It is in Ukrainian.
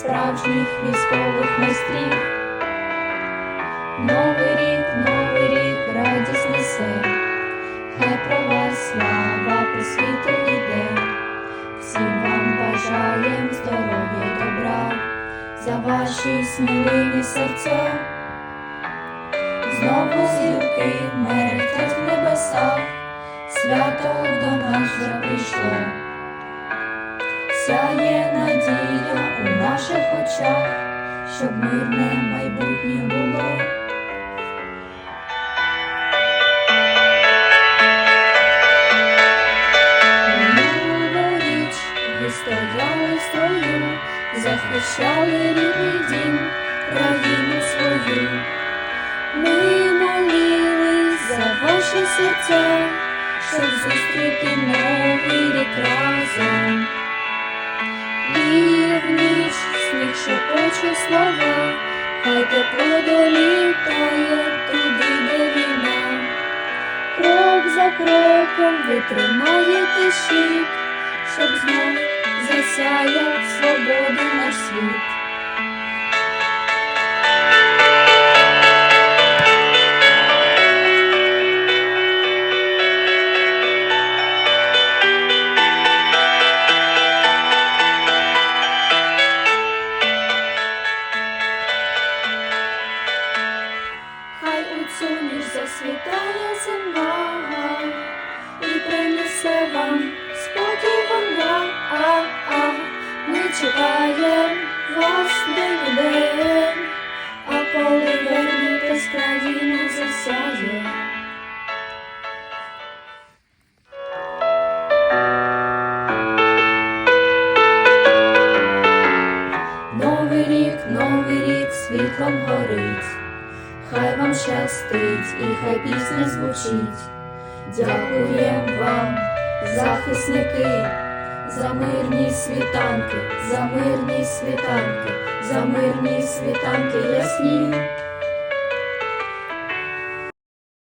справжніх військових майстрів. Новий рік, новий рік, радість несе, хай про вас слава по світу йде. Всім вам бажаєм здоров'я добра, за ваші сміливі серця. Знову зірки мерехтять в небесах, свято до нас вже прийшло. Сяє надія щоб мирне майбутнє було. Минулоріч ви стояли в строю, захищали рідний дім, країну свою. Ми молились за ваші серця, щоб зустріти новий рік разом. Сніг шепоче слова, хай тепло долітає туди, де війна. Крок за кроком витримаєте щит, щоб знов засяяв свободи наш світ. Засвітає зима і принесе вам спокій вона, а, а, ми чекаємо вас день, а коли вернетесь, країна засяє. Новий рік, новий рік світлом горить. Хай вам щастить і хай пісня звучить. Дякуємо вам, захисники, за мирні світанки, за мирні світанки, за мирні світанки ясні.